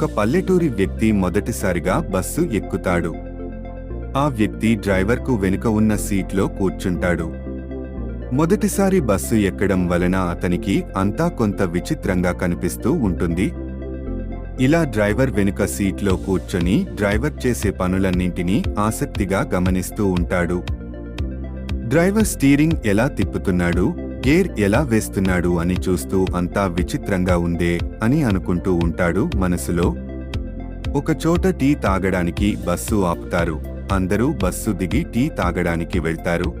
ఒక పల్లెటూరి వ్యక్తి మొదటిసారిగా బస్సు ఎక్కుతాడు. ఆ వ్యక్తి డ్రైవర్కు వెనుక ఉన్న సీట్లో కూర్చుంటాడు. మొదటిసారి బస్సు ఎక్కడం వలన అతనికి అంతా కొంత విచిత్రంగా కనిపిస్తూ ఉంటుంది. ఇలా డ్రైవర్ వెనుక సీట్లో కూర్చొని డ్రైవర్ చేసే పనులన్నింటినీ ఆసక్తిగా గమనిస్తూ ఉంటాడు. డ్రైవర్ స్టీరింగ్ ఎలా తిప్పుతున్నాడు? గేర్ ఎలా వేస్తున్నాడు అని చూస్తూ అంతా విచిత్రంగా ఉందే అని అనుకుంటూ ఉంటాడు మనసులో. ఒక చోట టీ తాగడానికి బస్సు ఆపుతారు. అందరూ బస్సు దిగి టీ తాగడానికి వెళ్తారు.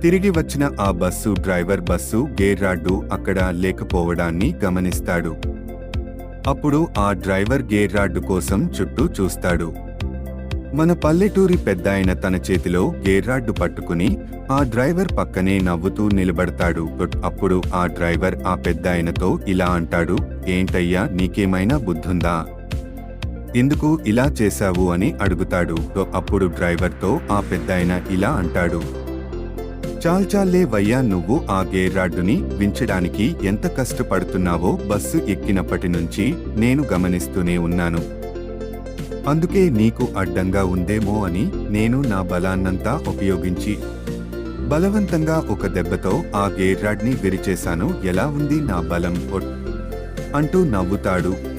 తిరిగి వచ్చిన ఆ bus driver bus gear rod అక్కడ లేకపోవడాన్ని గమనిస్తాడు. అప్పుడు ఆ డ్రైవర్ గేర్ రాడ్డు కోసం చుట్టూ చూస్తాడు. మన పల్లెటూరి పెద్దాయన తన చేతిలో గేర్రాడ్డు పట్టుకుని ఆ డ్రైవర్ పక్కనే నవ్వుతూ నిలబడతాడు. అప్పుడు ఆ డ్రైవర్ ఆ పెద్దాయనతో ఇలా అంటాడు ఏంటయ్యా నీకేమైనా బుద్ధుందా? ఎందుకు ఇలా చేశావు? అని అడుగుతాడు. అప్పుడు డ్రైవర్తో ఆ పెద్దాయన ఇలా అంటాడు చాల్చాలే వయ్యా నువ్వు ఆ గేర్రాడ్డుని వించడానికి ఎంత కష్టపడుతున్నావో బస్సు ఎక్కినప్పటి నుంచి నేను గమనిస్తూనే ఉన్నాను. అందుకే నీకు అడ్డంగా ఉందేమో అని నేను నా బలాన్నంతా ఉపయోగించి బలవంతంగా ఒక దెబ్బతో ఆ గేర్రాడ్ని విరిచేశాను. ఎలా ఉంది నా బలం? అంటూ నవ్వుతాడు.